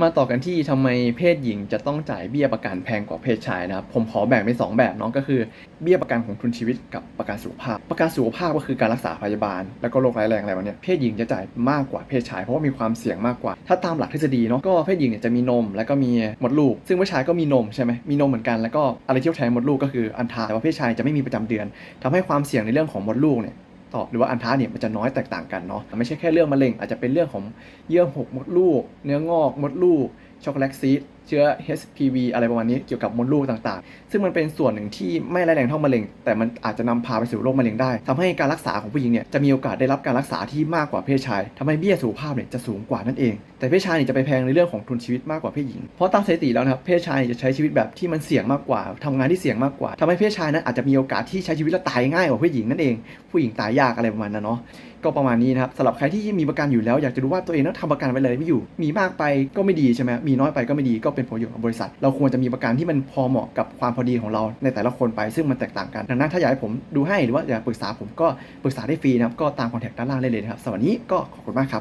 มาต่อกันที่ทำไมเพศหญิงจะต้องจ่ายเบี้ยประกันแพงกว่าเพศชายนะครับ ผมขอแบ่งเป็นสองแบบเนาะก็คือเบี้ยประกันของทุนชีวิตกับประกันสุขภาพ ประกันสุขภาพก็คือการรักษาพยาบาล แล้วก็โรคร้ายแรงอะไรแบบนี้เพศหญิงจะจ่ายมากกว่าเพศชายเพราะว่ามีความเสี่ยงมากกว่า ถ้าตามหลักทฤษฎีเนาะก็เพศหญิงเนี่ยจะมีนม แล้วก็มีมดลูก ซึ่งผู้ชายก็มีนมใช่ไหมมีนมเหมือนกันแล้วก็อะไรที่แทนมดลูกก็คืออันทาแต่ว่าเพศชายจะไม่มีประจำเดือนทำให้ความเสี่ยงในเรื่องของมดลูกเนี่ย ต่อหรือว่าอันท้าเนี่ยมันจะน้อยแตกต่างกันเนาะไม่ใช่แค่เรื่องมะเร็งอาจจะเป็นเรื่องของเยื่อหุบมดลูก เนื้องอกมดลูกช็อกโกแลตซีดเชื้อ HPV อะไรประมาณนี้เกี่ยวกับมดลูกต่างๆ ซึ่งมันเป็นส่วนหนึ่งที่ไม่ร้ายแรงเท่ามะเร็ง แต่มันอาจจะนำพาไปสู่โรคมะเร็งได้ทำให้การรักษาของผู้หญิงเนี่ยจะมีโอกาสได้รับการรักษาที่มากกว่าเพศชายทำให้เบี้ยสุขภาพเนี่ยจะสูงกว่านั่นเอง แต่เพศชายเนี่ยจะไปแพงในเรื่องของทุนชีวิตมากกว่าเพศหญิง เพราะตามสถิติแล้วนะครับเพศชายจะใช้ชีวิตแบบที่มันเสี่ยงมากกว่าทำงานที่เสี่ยงมากกว่าทำให้เพศชายนั้นอาจจะมีโอกาสที่ใช้ชีวิตและตายง่ายกว่าเพศหญิงนั่นเอง ผู้หญิงตายยากอะไรประมาณนั้นเนาะก็ประมาณนี้นะครับสำหรับใครที่มีประกันอยู่แล้วอยากจะรู้ว่าตัวเองต้องทำประกันไว้เลยไม่อยู่ มีมากไปก็ไม่ดีใช่ไหมมีน้อยไปก็ไม่ดีก็เป็นผลประโยชน์กับบริษัท เราควรจะมีประกันที่มันพอเหมาะกับความพอดีของเราในแต่ละคนไปซึ่งมันแตกต่างกัน ดังนั้นถ้าอยากให้ผมดูให้หรือว่าอยากปรึกษาผมก็ปรึกษาได้ฟรีนะครับก็ตามคอนแทคด้านล่างได้เลยนะครับสำหรับวันนี้ก็ขอบคุณมากครับ